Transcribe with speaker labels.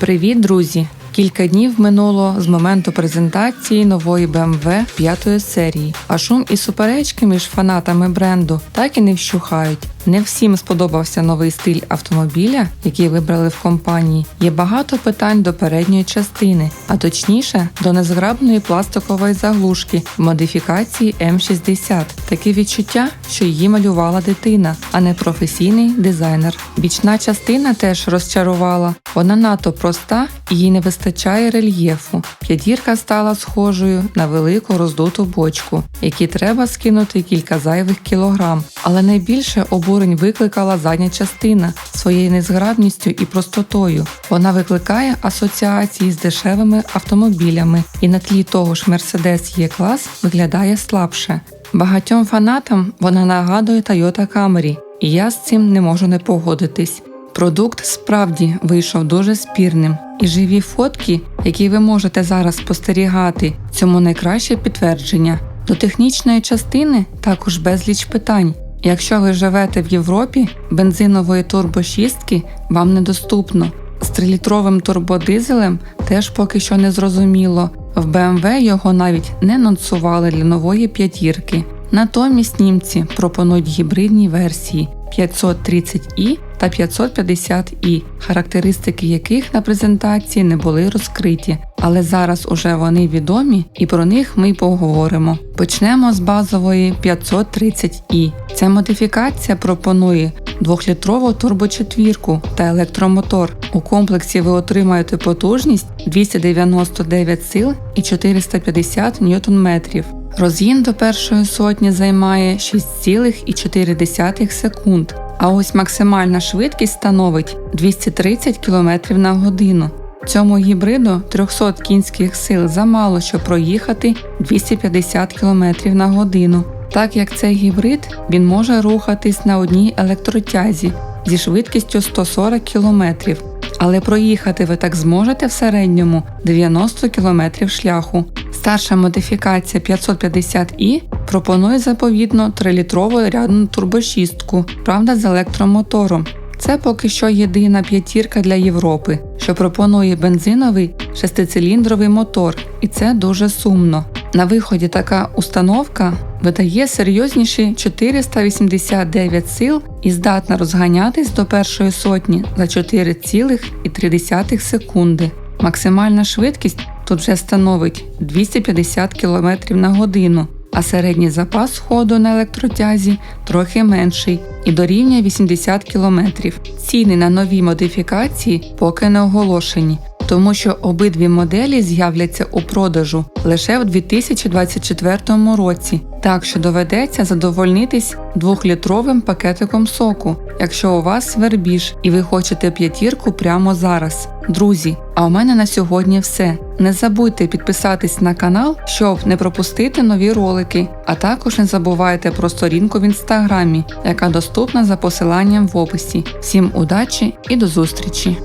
Speaker 1: Привіт, друзі! Кілька днів минуло з моменту презентації нової BMW п'ятої серії, а шум і суперечки між фанатами бренду так і не вщухають. Не всім сподобався новий стиль автомобіля, який вибрали в компанії. Є багато питань до передньої частини, а точніше до незграбної пластикової заглушки в модифікації М60. Таке відчуття, що її малювала дитина, а не професійний дизайнер. Бічна частина теж розчарувала. Вона надто проста і їй не вистачає рельєфу. П'ятірка стала схожою на велику роздуту бочку, якій треба скинути кілька зайвих кілограм. Але найбільше обурень викликала задня частина своєю незграбністю і простотою. Вона викликає асоціації з дешевими автомобілями, і на тлі того ж Mercedes E-клас виглядає слабше. Багатьом фанатам вона нагадує Toyota Camry, і я з цим не можу не погодитись. Продукт справді вийшов дуже спірним, і живі фотки, які ви можете зараз спостерігати, цьому найкраще підтвердження. До технічної частини також безліч питань. Якщо ви живете в Європі, бензинової турбошістки вам недоступно. З трилітровим турбодизелем теж поки що не зрозуміло. В BMW його навіть не анонсували для нової п'ятірки. Натомість німці пропонують гібридні версії 530i та 550i, характеристики яких на презентації не були розкриті, але зараз уже вони відомі і про них ми поговоримо. Почнемо з базової 530i. Ця модифікація пропонує двохлітрову турбочетвірку та електромотор. У комплексі ви отримаєте потужність 299 сил і 450 ньютон-метрів. Розгін до першої сотні займає 6,4 секунд, а ось максимальна швидкість становить 230 км на годину. Цьому гібриду 300 кінських сил замало, щоб проїхати 250 км на годину. Так як цей гібрид він може рухатись на одній електротязі зі швидкістю 140 км, але проїхати ви так зможете в середньому 90 км шляху. Старша модифікація 550i пропонує заповідно 3-літрову рядну турбошістку, правда з електромотором. Це поки що єдина п'ятірка для Європи, що пропонує бензиновий шестициліндровий мотор, і це дуже сумно. На виході така установка видає серйозніші 489 сил і здатна розганятись до першої сотні за 4,3 секунди. Максимальна швидкість тут вже становить 250 км на годину, а середній запас ходу на електротязі трохи менший і дорівнює 80 км. Ціни на нові модифікації поки не оголошені, тому що обидві моделі з'являться у продажу лише в 2024 році, так що доведеться задовольнитись двохлітровим пакетиком соку, якщо у вас свербіж і ви хочете п'ятірку прямо зараз. Друзі, а у мене на сьогодні все. Не забудьте підписатись на канал, щоб не пропустити нові ролики, а також не забувайте про сторінку в інстаграмі, яка доступна за посиланням в описі. Всім удачі і до зустрічі!